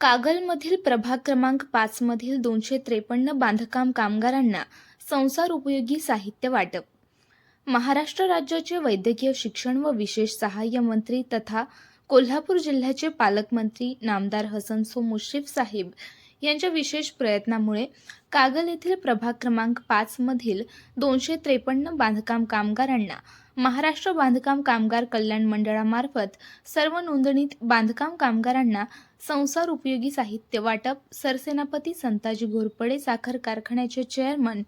कागलमधील प्रभाग क्रमांक पाचमधील दोनशे त्रेपन्न बांधकाम कामगारांना संसार उपयोगी साहित्य वाटप. महाराष्ट्र राज्याचे वैद्यकीय शिक्षण व विशेष सहाय्य मंत्री तथा कोल्हापूर जिल्ह्याचे पालकमंत्री नामदार हसन सो मुश्रीफ साहेब यांच्या विशेष प्रयत्नामुळे कागल येथील प्रभाग क्रमांक पाचमधील दोनशे त्रेपन्न बांधकाम कामगारांना महाराष्ट्र बांधकाम कामगार कल्याण मंडळामार्फत सर्व नोंदणीत बांधकाम कामगारांना संसार उपयोगी साहित्य वाटप सरसेनापती संताजी घोरपडे साखर कारखान्याचे चेअरमन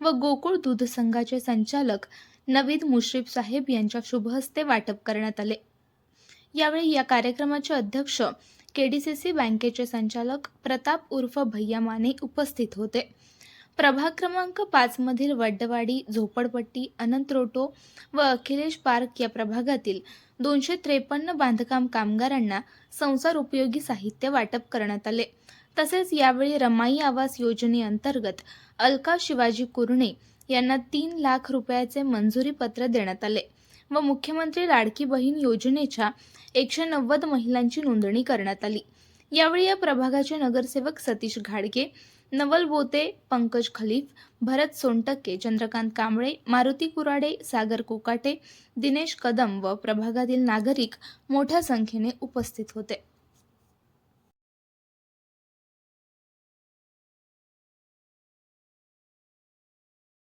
व गोकुळ दूध संघाचे संचालक नवीद मुश्रीफ साहेब यांच्या शुभहस्ते वाटप करण्यात आले. यावेळी या कार्यक्रमाचे अध्यक्ष केडीसीसी बँकेचे संचालक प्रताप उर्फ भैया माने उपस्थित होते. प्रभाग क्रमांक पाचमधील वड्डवाडी झोपडपट्टी अनंत रोटो व अखिलेश पार्क या प्रभागातील दोनशे त्रेपन्न बांधकाम कामगारांना संसार उपयोगी साहित्य वाटप करण्यात आले. तसेच यावेळी रमाई आवास योजनेअंतर्गत अलका शिवाजी कुरणे यांना तीन लाख रुपयाचे मंजुरी पत्र देण्यात आले व मुख्यमंत्री लाडकी बहीण योजनेच्या एकशे नव्वद महिलांची नोंदणी करण्यात आली. यावेळी या प्रभागाचे नगरसेवक सतीश घाडगे नवल बोते पंकज खलीफ भरत सोनटक्के चंद्रकांत कांबळे मारुती कुराडे सागर कोकाटे दिनेश कदम व प्रभागातील नागरिक मोठ्या संख्येने उपस्थित होते.